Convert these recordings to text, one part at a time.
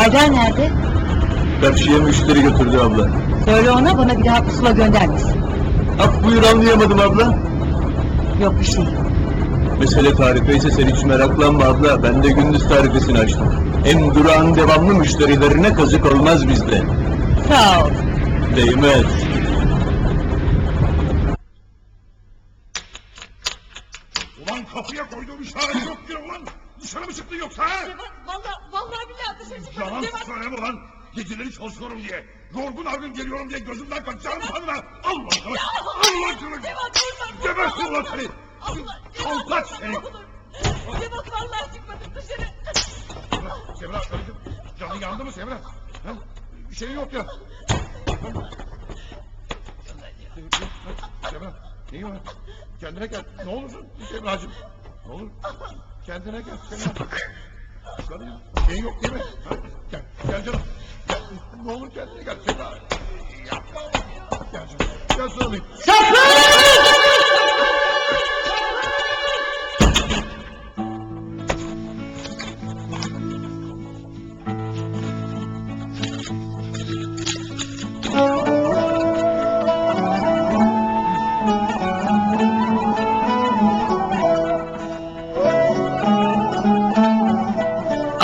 Haydar nerede? Karşıya müşteri götürdü abla. Söyle ona bana bir daha pusula göndermesin. Af buyur anlayamadım abla. Yok bir şey. Mesele tarife ise sen hiç meraklanma abla. Ben de gündüz tarifesini açtım. Hem durağın devamlı müşterilerine kazık olmaz bizde. Sağ ol. Değmez. Ulan kapıya koyduğum işaret yok ki ulan. Dışarı mı çıktın yoksa ha? Vallahi, vallahi billahi dışarı çıkmadım. Yalan Cevat. söyleme ulan. Geceleri çalışıyorum diye. Yorgun argın geliyorum diye gözümden Allah. Allah. Cevat vurma. Gebersin ulan seni. Allah. Kalkaç seni. Cevat vallahi çıkmadım dışarı. Semra öldü. Canın yandı mı Semra? Ha? Bir şey yok ya. Semra neyi var? Kendine gel. Ne olursun Semracığım. Ne olur. Kendine gel Semra. Canım şeyin yok değil mi? Ha?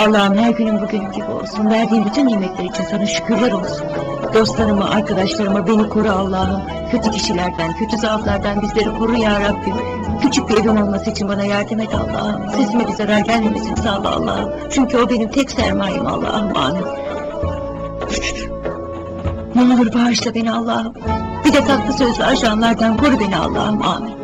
Allah'ım her günüm bugün gibi olsun. Verdiğin bütün nimetler için sana şükürler olsun. Dostlarıma, arkadaşlarıma beni koru Allah'ım. Kötü kişilerden, kötü zaaflardan bizleri koru ya Rabbim. Küçük bir evim olması için bana yardım et Allah'ım. Sesime bir zarar gelmemesini sağla Allah'ım. Çünkü o benim tek sermayem Allah'ım. Amin. Ne olur bağışla beni Allah'ım. Bir de tatlı sözlü ajanlardan koru beni Allah'ım. Amin.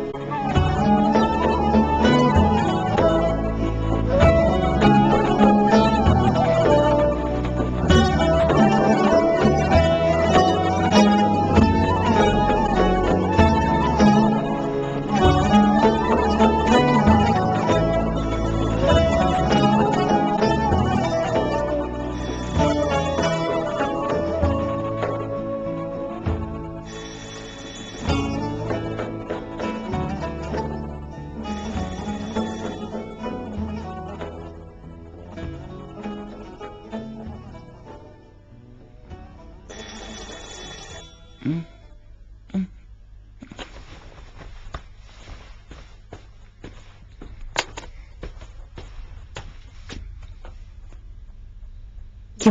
Kim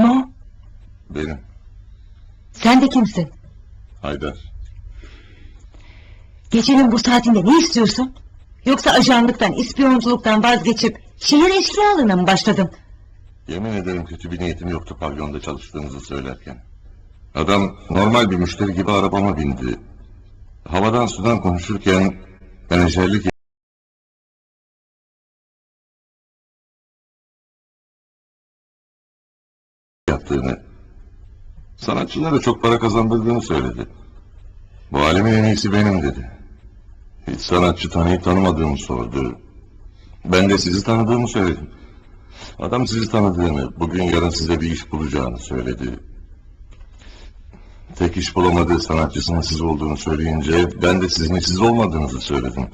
o? Benim. Sen de kimsin? Haydar. Gecenin bu saatinde ne istiyorsun? Yoksa ajanlıktan, ispiyonculuktan vazgeçip şehir eşkıyalığına mı başladın? Yemin ederim kötü bir niyetim yoktu pavyonda çalıştığınızı söylerken. Adam normal bir müşteri gibi arabama bindi. Havadan sudan konuşurken menajerlik yaptığını, sanatçılara çok para kazandırdığını söyledi. Bu alemin en iyisi benim dedi. Hiç sanatçı tanıyıp tanımadığımı sordu. Ben de sizi tanıdığımı söyledim. Adam sizi tanıdığını, bugün yarın size bir iş bulacağını söyledi. Tek iş bulamadığı sanatçısının siz olduğunu söyleyince ben de sizin siz olmadığınızı söyledim.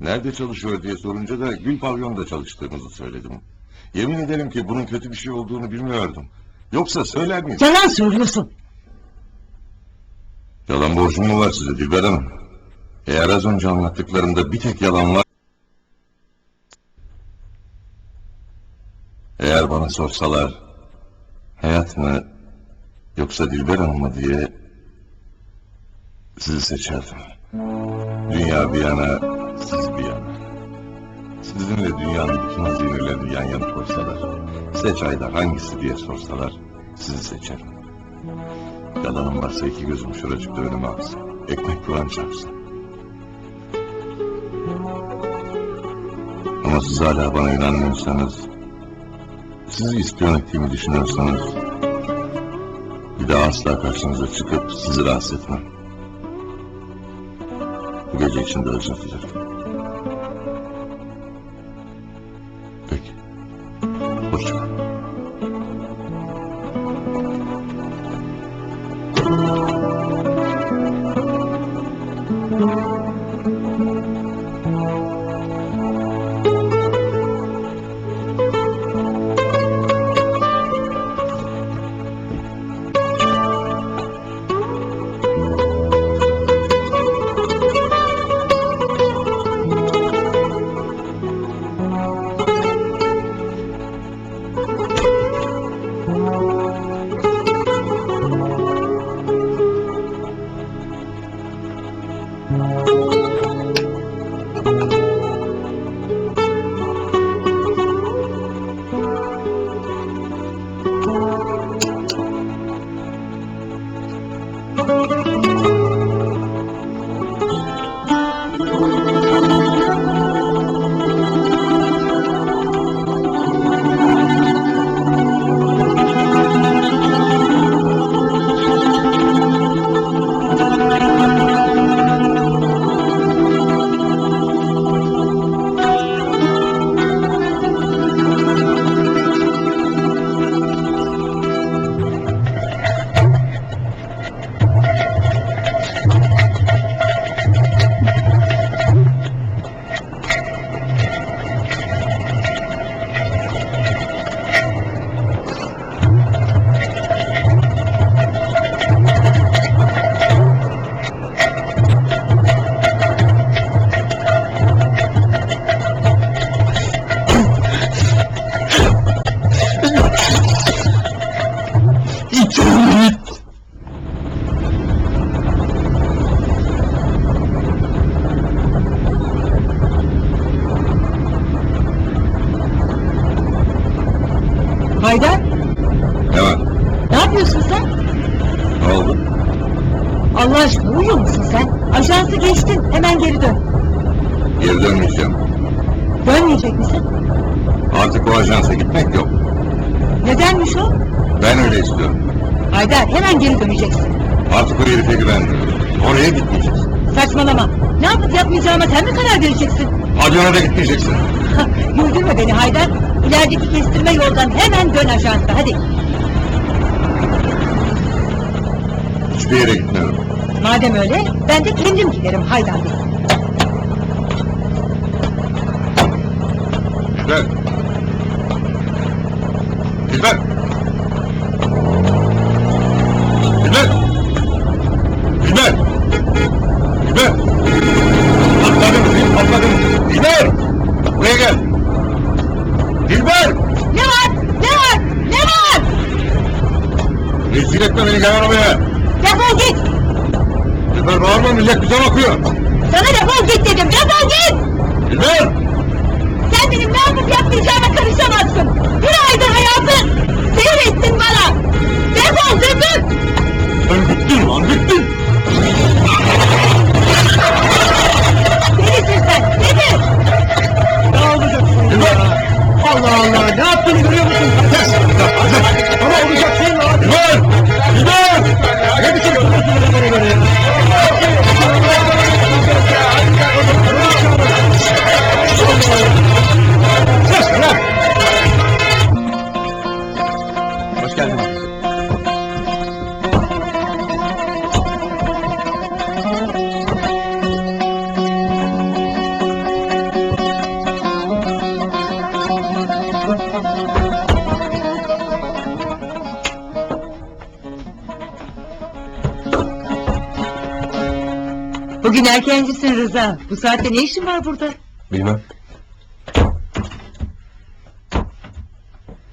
Nerede çalışıyor diye sorunca da Gül Pavyon'da çalıştığınızı söyledim. Yemin ederim ki bunun kötü bir şey olduğunu bilmiyordum. Yoksa söyler miyim? Yalan söylüyorsun. Yalan borcum mu var size Dilber Hanım? Eğer az önce anlattıklarımda bir tek yalan var... Eğer bana sorsalar... Hayat mı yoksa Dilber Hanım mı diye... Sizi seçerdim. Dünya bir yana, siz bir yana. Sizinle dünyanın bütün hazinelerini yan yana koysalar... Seç Haydar hangisi diye sorsalar... Sizi seçerim. Yalanım varsa iki gözüm şuracıkta önüme aksın. Ekmek Kur'an çarpsın. Ama siz hala bana inanmıyorsanız... Sizi ispiyon ettiğimi düşünüyorsanız... Bir daha asla karşınıza çıkıp sizi rahatsız etmem. Bu gece için de özür dilerim. Oraya gitmeyeceksin. Saçmalama. Ne yapıp yapmayacağıma sen mi karar vereceksin? Adyona da gitmeyeceksin. Güldürme beni Haydar. İlerideki kestirme yoldan hemen dön ajansa hadi. Hiçbir yere gitmiyorum. Madem öyle ben de kendim giderim Haydar Bey. Dilber. Dilber. Dilber. Dilber. Dilber. Atladım, atladım. Dilber. Buraya gel. Dilber. Ne var? Ne var? Ne var? Rezil etme beni gel arabaya. Defol git. Dilber bağırma millet bize bakıyor. Sana defol git dedim. Defol git. Dilber. Sen benim ne yapıp yapmayacağıma karışamazsın. Bir aydır hayatı zehir ettin bana. Defol dedim. Sen bittin lan bittin. Delisin sen. Deli. Ne olacaksın Dilber. Allah Allah ne yaptığını görüyor musun? Kes. Ama olacak şey mi abi? Dilber. Dilber. Ne Rıza. Bu saatte ne işin var burada? Bilmem.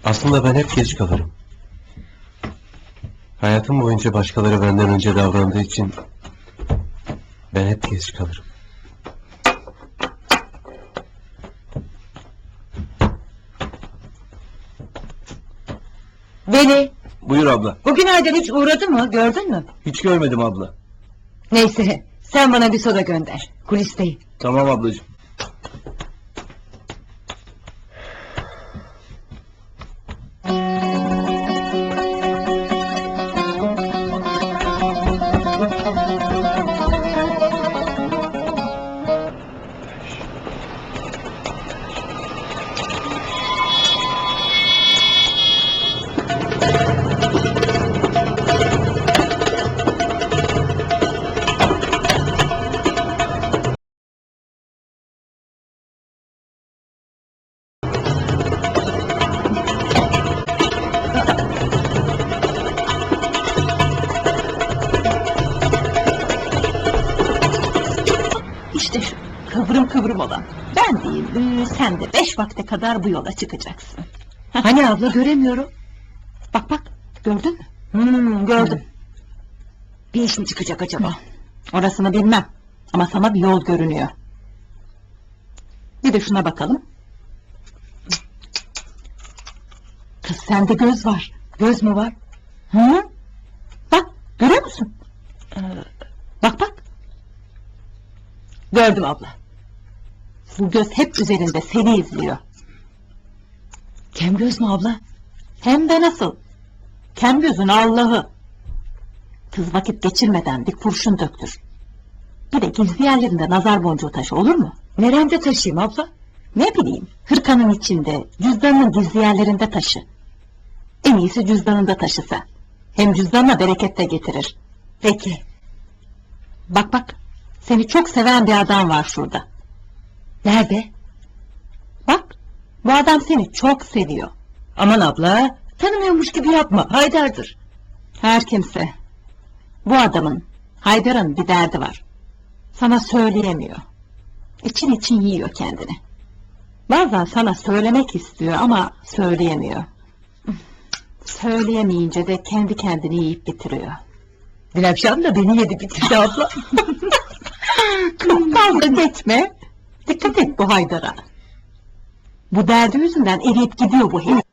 Aslında ben hep geç kalırım. Hayatım boyunca başkaları benden önce davrandığı için ben hep geç kalırım. Beni. Buyur abla. Bugün Haydar hiç uğradı mı? Gördün mü? Hiç görmedim abla. Neyse. Sen bana bir soda gönder. Kulisteyim. Tamam ablacığım. Kadar bu yola çıkacaksın. Hani abla göremiyorum. Bak bak, gördün mü? Hmm, gördüm. Bir iş mi çıkacak acaba? Orasını bilmem. Ama sana bir yol görünüyor. Bir de şuna bakalım. Kız sende göz var. Göz mü var? Hı? Bak, görüyor musun? Ee, bak bak. Gördüm abla. Bu göz hep üzerinde seni izliyor. Kem göz mü abla? Hem de nasıl? Kem gözün Allah'ı. Kız vakit geçirmeden bir kurşun döktür. Bir de gizli yerlerinde nazar boncuğu taşı olur mu? Neremde taşıyayım abla? Ne bileyim, hırkanın içinde, cüzdanın gizli yerlerinde taşı. En iyisi cüzdanında taşısa. Hem cüzdanla bereket de getirir. Peki. Bak bak, seni çok seven bir adam var şurada. Nerede? Bu adam seni çok seviyor. Aman abla. Tanımıyormuş gibi yapma. Haydar'dır. Her kimse. Bu adamın, Haydar'ın bir derdi var. Sana söyleyemiyor. İçin için yiyor kendini. Bazen sana söylemek istiyor ama söyleyemiyor. Söyleyemeyince de kendi kendini yiyip bitiriyor. Dün akşam da beni yedi bitirdi abla. Çok fazla geçme. Dikkat et bu Haydar'a. Bu derdi yüzünden eriyip gidiyor bu herif.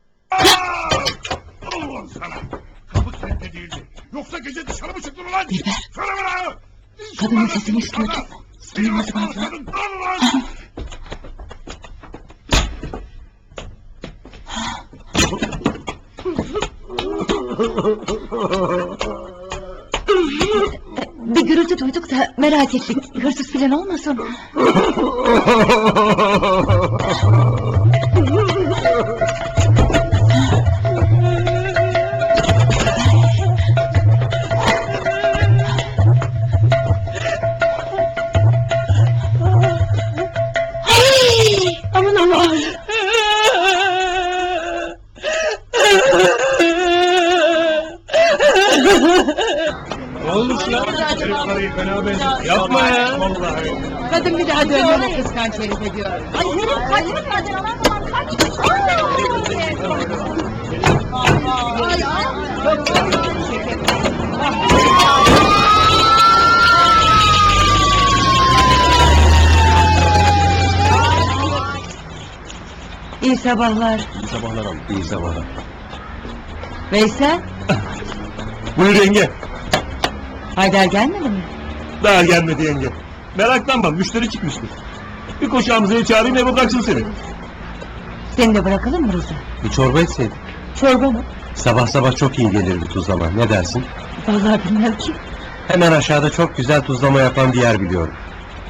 Ulan sana! Kapı kilitli değildi. Yoksa gece dışarı mı çıktın ulan? Biber. Söyle bana! Kadının sesini istiyordu. Duymadım abla. Kadın dur ulan! Bir gürültü duyduk da merak ettik. Hırsız filan olmasın. kıskanç herif ediyor. Ay herif kaçmış zaten aman aman kaçmış. Ay ay. İyi sabahlar. İyi sabahlar abi. İyi sabahlar. Veysel, Buyur yenge. Haydar gelmedi mi? Daha gelmedi yenge. Meraklanma müşteri çıkmıştır. Bir koşu Hamza'yı çağırayım eve bıraksın seni. Seni de bırakalım mı Rıza? Bir çorba etseydin. Çorba mı? Sabah sabah çok iyi gelir bir tuzlama. Ne dersin? Vallahi bilmem ki. Hemen aşağıda çok güzel tuzlama yapan bir yer biliyorum.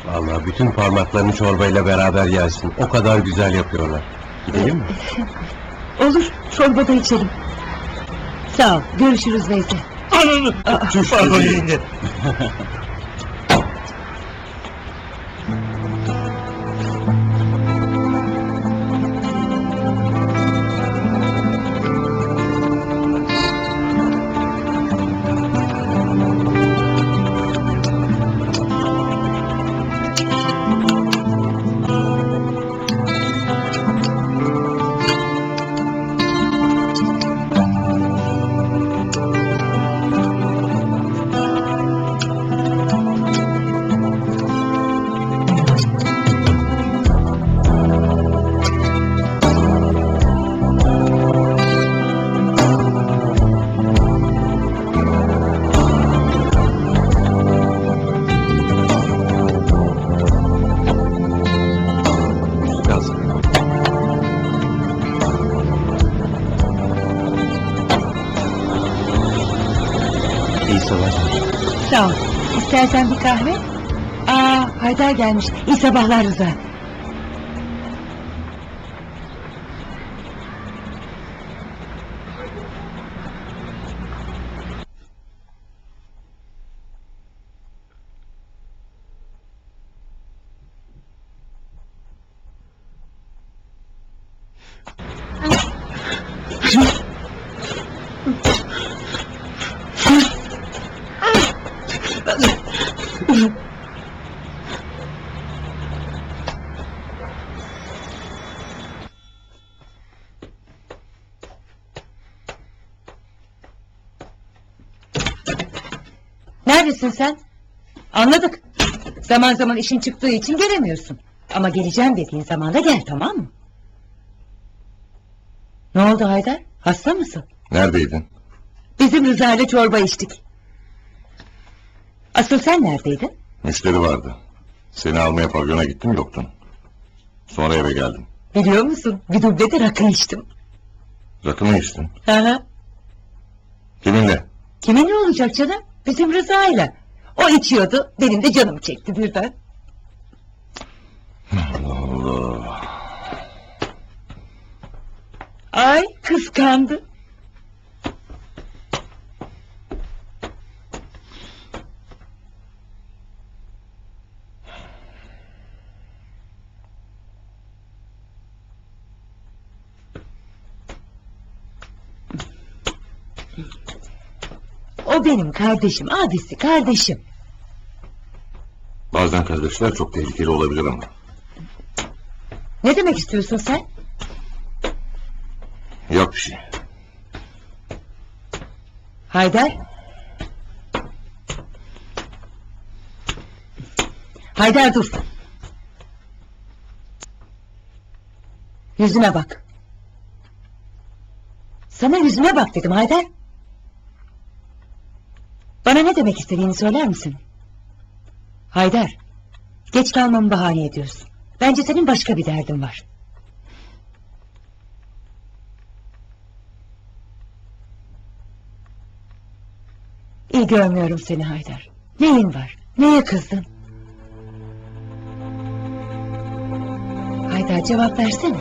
Vallahi bütün parmaklarını çorbayla beraber yersin. O kadar güzel yapıyorlar. Gidelim mi? Olur, çorba da içelim. Sağ ol, görüşürüz Veysel. Ananı. Pardon yenge. İstersen bir kahve? Aa, Haydar gelmiş. İyi sabahlar Rıza. Neredesin sen? Anladık. Zaman zaman işin çıktığı için gelemiyorsun. Ama geleceğim dediğin zaman da gel tamam mı? Ne oldu Haydar? Hasta mısın? Neredeydin? Bizim Rıza ile çorba içtik. Asıl sen neredeydin? Müşteri vardı. Seni almaya pavyona gittim yoktun. Sonra eve geldim. Biliyor musun? Bir duble de rakı içtim. Rakı mı içtin? Hı hı. Kiminle? Kimin ne olacak canım? Bizim Rıza ile. O içiyordu, benim de canım çekti birden. Allah Allah. Ay kıskandı. O benim kardeşim, abisi kardeşim. Bazen kardeşler çok tehlikeli olabilir ama. Ne demek istiyorsun sen? Yok bir şey. Haydar. Haydar dur. Yüzüme bak. Sana yüzüme bak dedim Haydar. Demek istediğini söyler misin? Haydar. Geç kalmamı bahane ediyorsun. Bence senin başka bir derdin var. İyi görmüyorum seni Haydar. Neyin var? Neye kızdın? Haydar cevap versene.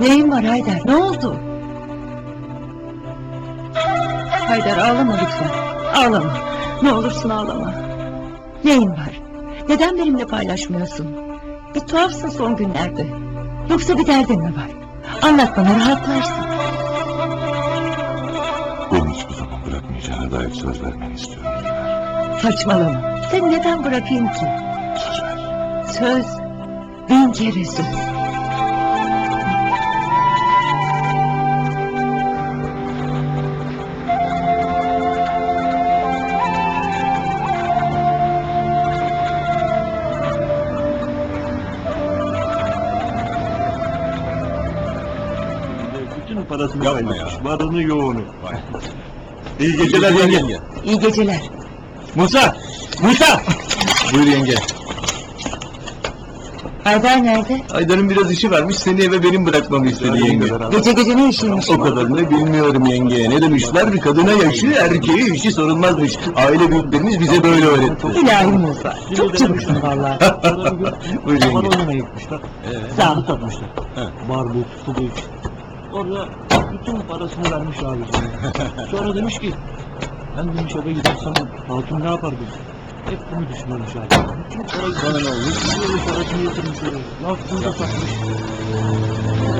Neyin var Haydar? Ne oldu? Haydar ağlama lütfen. Ağlama. Ne olursun ağlama. Neyin var? Neden benimle paylaşmıyorsun? Bir tuhafsın son günlerde. Yoksa bir derdin mi var? Anlat bana rahatlarsın. Beni hiçbir zaman bırakmayacağına dair söz vermeni istiyorum. Saçmalama. Seni neden bırakayım ki? Söz ver. Söz. Bin kere söz. Yapma ya. Varını yoğunu. İyi geceler yenge. İyi geceler. Musa! Musa! Buyur yenge. Haydar nerede? Aydar'ın biraz işi varmış seni eve benim bırakmamı istedi yenge. Gece gece ne işiymiş? O kadarını bilmiyorum yenge. Ne demişler bir kadına yaşı erkeği işi sorulmazmış. Aile büyüklerimiz bize böyle öğretti. İlahi Musa. Çok çabuksun vallahi. Buyur yenge. oynamaya gitmişler. Sağ ol. Barbuk, suluç. Orada bütün parasını vermiş abicim. Sonra demiş ki ben demiş eve gidersem hatun ne yapar demiş. Hep bunu düşünüyormuş abi. Bütün parayı bana ne olmuş? Parasını yatırmış oraya. Yaptığını da satmış.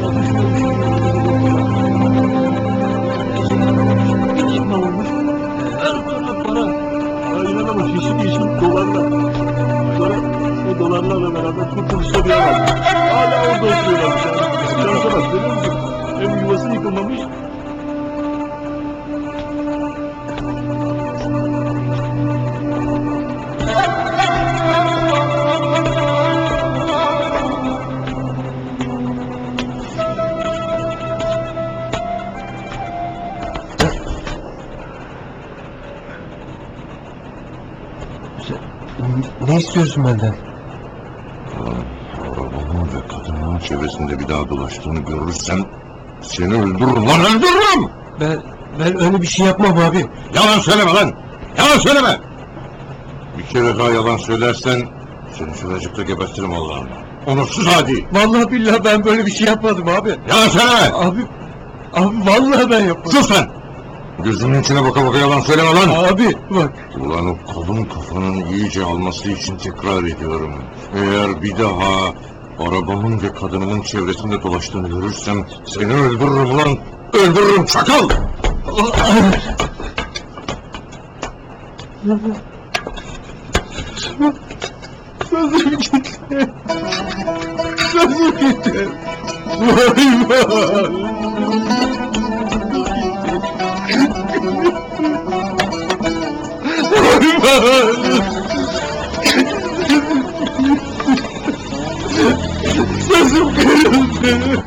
Sonra. Ne istiyorsun benden? Arabamın ve kadının çevresinde bir daha dolaştığını görürsem seni öldürürüm lan öldürürüm! Ben ben öyle bir şey yapmam abi. Yalan söyleme lan! Yalan söyleme! Bir kere daha yalan söylersen seni şuracıkta gebertirim Allah'ım. Onursuz hadi! Vallahi billahi ben böyle bir şey yapmadım abi. Yalan söyleme! Abi abi vallahi ben yapmadım. Sus sen! Gözümün içine baka baka yalan söyleme lan! Abi bak Ulan o kalın kafanın iyice alması için tekrar ediyorum. Eğer bir daha arabamın ve kadınımın çevresinde dolaştığını görürsem seni öldürürüm ulan! Öldürürüm çakal! sözüm gitti. Sözüm gitti. Vay vay. Sözüm kırıldı.